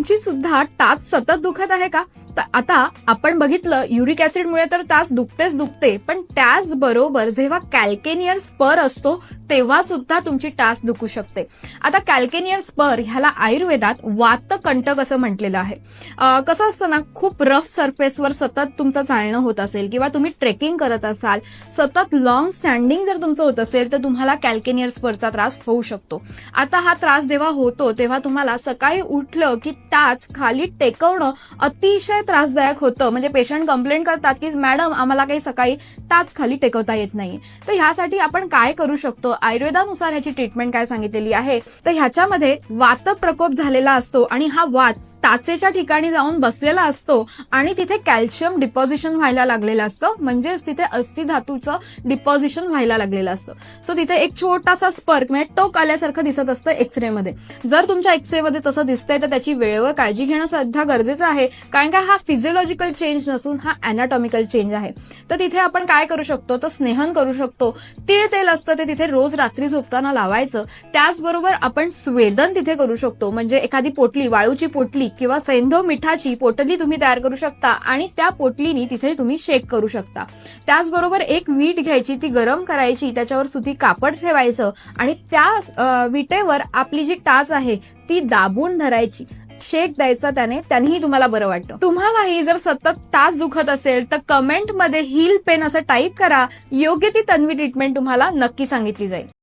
तुमची सुद्धा टाच सतत दुखत आहे का? आता आपण बघितलं युरिक ऍसिडमुळे तर तास दुखतेच दुखते पण त्याचबरोबर जेव्हा कॅल्केनियर स्पर असतो तेव्हा सुद्धा तुमची टास दुखू शकते. आता कॅल्केनियर स्पर ह्याला आयुर्वेदात वातकंटक असं म्हटलेलं आहे. कसं असतं ना खूप रफ सरफेसवर सतत तुमचं चालणं होत असेल किंवा तुम्ही ट्रेकिंग करत असाल सतत लॉंग स्टँडिंग जर तुमचं होत असेल तर तुम्हाला कॅल्केनियर स्परचा त्रास होऊ शकतो. आता हा त्रास जेव्हा होतो तेव्हा तुम्हाला सकाळी उठलं की टाच खाली टेकवणं अतिशय त्रासदायक होतं. म्हणजे पेशंट कंप्लेंट करतात की मॅडम आम्हाला काही सकाळी ताच खाली टेकवता येत नाही. तर ह्यासाठी आपण काय करू शकतो? आयुर्वेदानुसार ह्याची ट्रीटमेंट काय सांगितलेली आहे? तर ह्याच्यामध्ये वात प्रकोप झालेला असतो आणि हा वात ताचेच्या ठिकाणी जाऊन बसलेला असतो आणि तिथे कॅल्शियम डिपॉझिशन व्हायला लागलेलं असतं. म्हणजेच तिथे अस्थि धातूचं डिपॉझिशन व्हायला लागलेलं असतं. सो तिथे एक छोटासा स्पर्क म्हणजे टोक आल्यासारखं दिसत असतं एक्सरे मध्ये. जर तुमच्या एक्सरे मध्ये तसं दिसतंय तर त्याची वेळेवर काळजी घेणं सुद्धा गरजेचं आहे. कारण का हा फिजिओलॉजिकल चेंज नसून हा अॅनाटॉमिकल चेंज आहे. तर तिथे आपण काय करू शकतो? तर स्नेहन करू शकतो. तीळ तेल असतं ते तिथे रोज रात्री झोपताना लावायचं. त्याचबरोबर आपण स्वेदन तिथे करू शकतो. म्हणजे एखादी पोटली वाळूची पोटली किंवा सैंधव मिठाची पोटली तुम्ही तयार करू शकता आणि त्या पोटलीनी तिथे तुम्ही शेक करू शकता. त्याचबरोबर एक वीट घ्यायची ती गरम करायची त्याच्यावर सुती कापड ठेवायचं आणि त्या विटेवर आपली जी टाच आहे ती दाबून धरायची. शेक द्यायचा त्याने त्यांनीही तुम्हाला बरं वाटतं. तुम्हालाही जर सतत तास दुखत असेल तर कमेंटमध्ये हिल पेन असं टाईप करा. योग्य ती तन्वी ट्रीटमेंट तुम्हाला नक्की सांगितली जाईल.